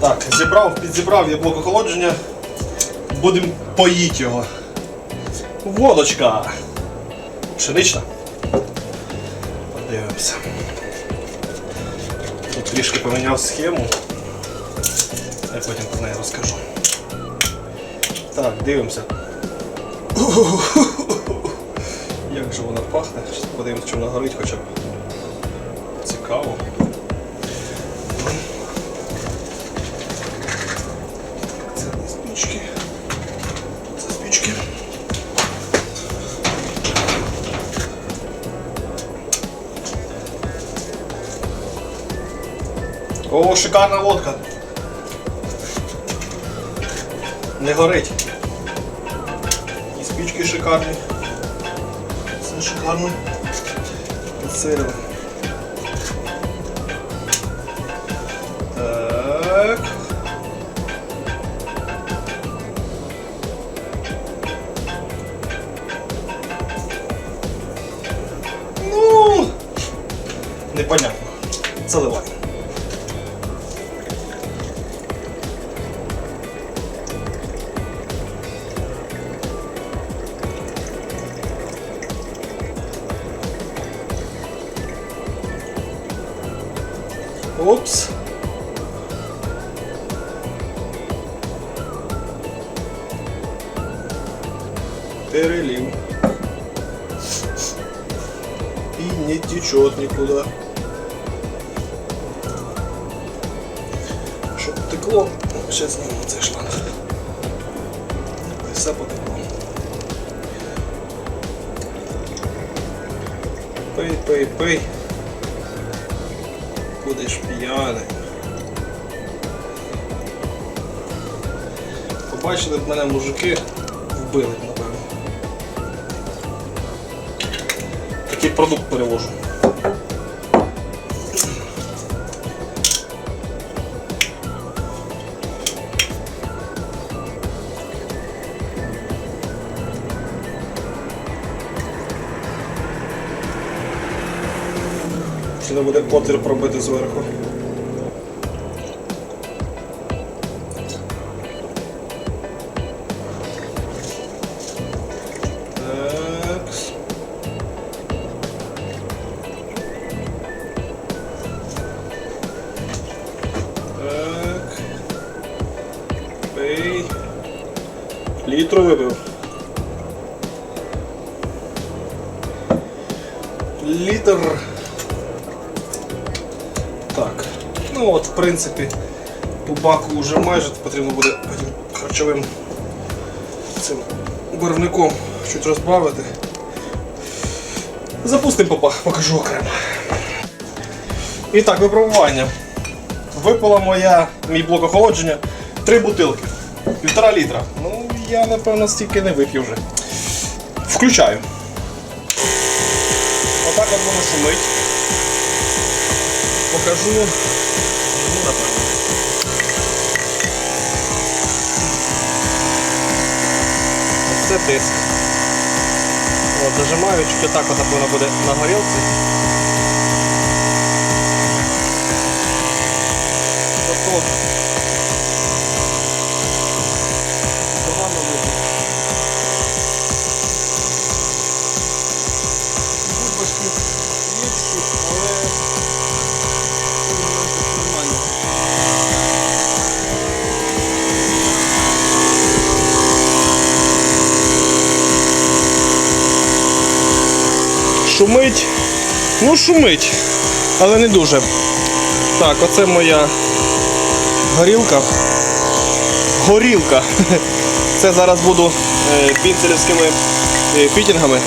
Так, зібрав, підзібрав я блок охолодження. Будемо поїти його. Водочка. Пшенична. Подивимося. Тут трішки поміняв схему. Я потім про неї розкажу. Так, дивимося. Як же вона пахне? Подивимося, чи вона горить хоча б. Цікаво. О, шикарна водка. Не горить. І спічки шикарні. Все шикарно. Підсилили. Так. Опс. Перелив. И не течет никуда. Чтоб текло. Сейчас сниму цей шланг. Все потекло. Пий, пий, пий. Будеш п'яний. Побачили б мене мужики, вбили б, напевно. Такий продукт перевожу. Треба буде котир пробити зверху. Літру вибив. Літр. Ну от, в принципі, по баку вже майже потрібно буде потім харчовим цим барвником чуть розбавити. Запустимо попа, покажу окремо. І так, випробування. Випала моя, мій блок охолодження, три бутилки. Півтора літра. Ну, я напевно стільки не вип'ю вже. Включаю. Отак от воно шумить. Покажу. Ну, напевно. Це тиск. От, зажимаю, чуть отак от воно буде на горілці. Тобто погано видно. Бульбашки є чуть, але нормально. Шумить. Ну, шумить, але не дуже. Так, оце моя горілка. Горілка. Це зараз буду е, пінцелівськими е, фітінгами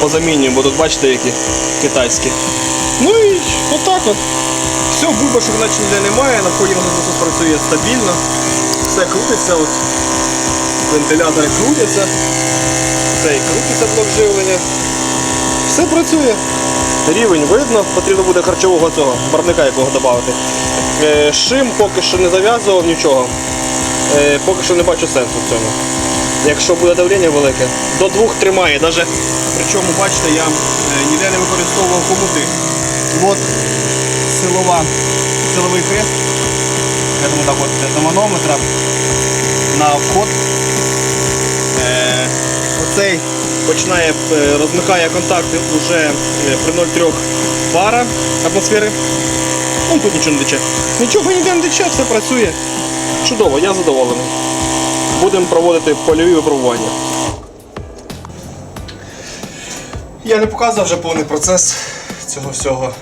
позамінюю, бо тут бачите які китайські. Ну і отак от. Все, бульбашок наче ніде немає, на вході насос працює стабільно. Все крутиться, от. вентилятори крутяться. Цей крутиться блок живлення. Все працює. Рівень видно, потрібно буде харчового цього, барника якого додати. Е, Шим поки що не зав'язував нічого. Е, Поки що не бачу сенсу в цьому. Якщо буде давлення велике, до двох тримає. Даже, причому, бачите, я е, ніде не використовував хомути. От силова, силовий хрест. я думаю, так от для манометра на вход. Е, оцей починає е, розмикає контакти вже е, при 0,3 бара атмосфери. Ну тут нічого не тече. Нічого ніде не тече, все працює. Чудово, я задоволений. Будемо проводити польові випробування. Я не показував вже повний процес цього всього,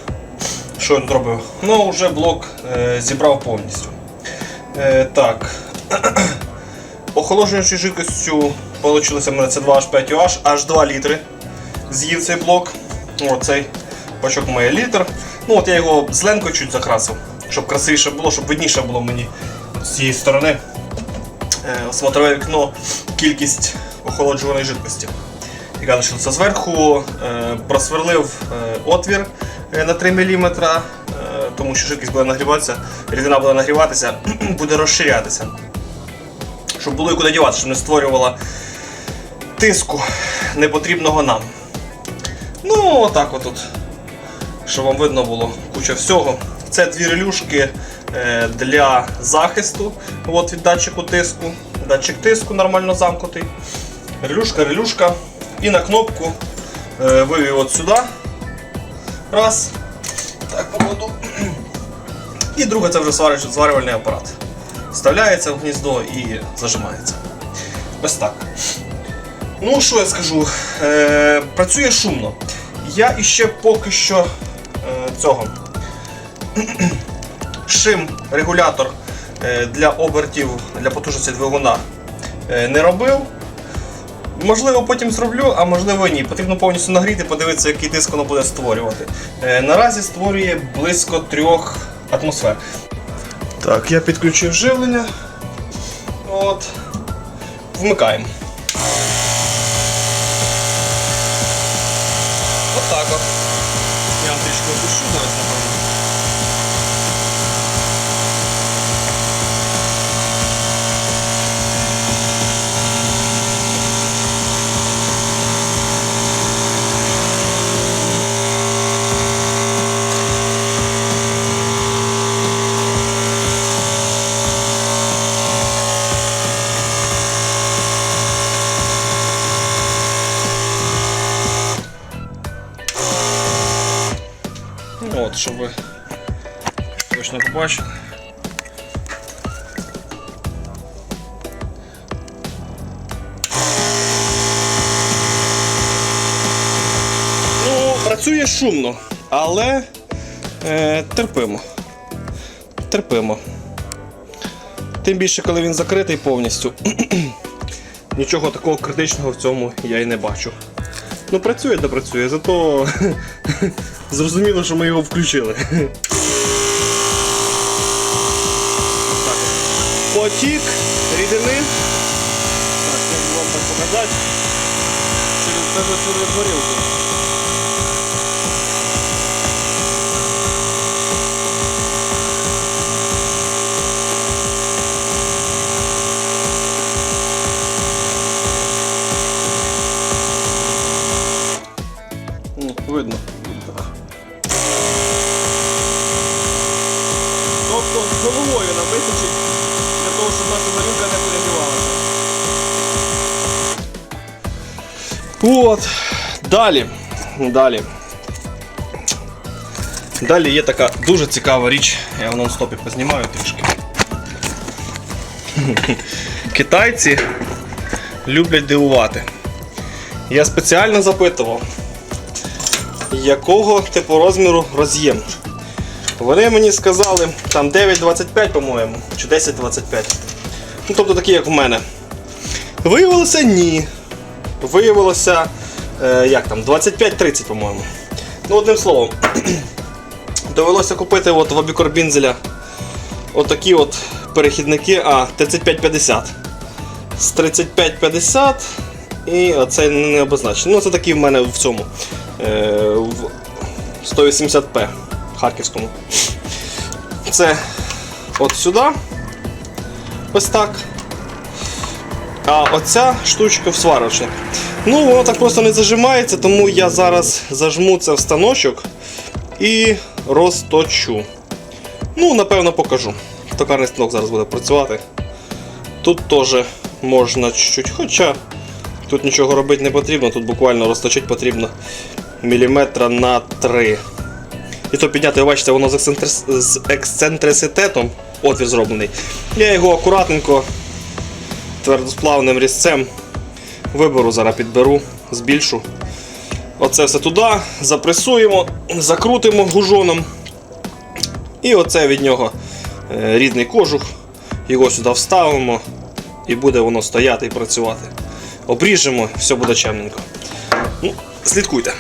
що я тут робив. Ну, вже блок е, зібрав повністю. Е, так. Охолоджуючою жидкістю вийшло в мене це 2H5OH, аж 2 літри з'їв цей блок. О, цей пачок має літр. Ну от я його зеленкою чуть закрасив, щоб красивіше було, щоб видніше було мені з цієї сторони. Е, смотрове вікно, кількість охолоджуваної жидкості. Яка лишилася зверху, е, просверлив е, отвір на 3 мм, тому що жидкість буде нагріватися, рідина буде нагріватися, буде розширятися. Щоб було і куди дівати, щоб не створювала тиску непотрібного нам. Ну, отак отут. Щоб вам видно було куча всього. Це дві релюшки е, для захисту от від датчику тиску. Датчик тиску нормально замкнутий. Релюшка, релюшка. І на кнопку е, вивів от сюди. Раз. Так, покладу. І друге це вже зварювальний апарат. Вставляється в гніздо і зажимається. Ось так. Ну, що я скажу? Е, працює шумно. Я іще поки що е, цього шим регулятор е, для обертів для потужності двигуна е, не робив. Можливо, потім зроблю, а можливо ні. Потрібно повністю нагріти, подивитися, який тиск воно буде створювати. Е, наразі створює близько трьох атмосфер. Так, я підключив живлення. От. Вмикаємо. Щоб точно побачили. Ну, працює шумно, але е, терпимо. Терпимо. Тим більше, коли він закритий повністю. Нічого такого критичного в цьому я і не бачу. Ну, працює, да працює, зато зрозуміло, що ми його включили. Потік рідини. Так, я вам так показати. Через тебе сюди горілку. От. Далі. Далі. Далі є така дуже цікава річ, я в нон-стопі познімаю трішки. Китайці люблять дивувати. Я спеціально запитував, якого типу розміру роз'єм. Вони мені сказали там 9,25, по-моєму, чи 10,25. Ну, тобто такі, як в мене. Виявилося ні. Виявилося, е, як там, 25-30, по-моєму. Ну, одним словом, довелося купити от в Абікорбінзеля отакі от перехідники, а 3550. З 3550 і оцей не обозначений. Ну, це такі в мене в цьому. Е, в 180p харківському. Це от сюди. Ось так. А оця штучка в сварочник. Ну, воно так просто не зажимається, тому я зараз зажму це в станочок і розточу. Ну, напевно, покажу. токарний станок зараз буде працювати. Тут теж можна чуть-чуть, хоча тут нічого робити не потрібно, тут буквально розточити потрібно міліметра на 3. І то підняти, ви бачите, воно з, ексцентрис- з ексцентриситетом, отвір зроблений. Я його акуратненько твердосплавним різцем виберу, зараз підберу, збільшу. Оце все туди, запресуємо, закрутимо гужоном. І оце від нього е, рідний кожух. Його сюди вставимо і буде воно стояти і працювати. Обріжемо, все буде чемненько. Ну, слідкуйте.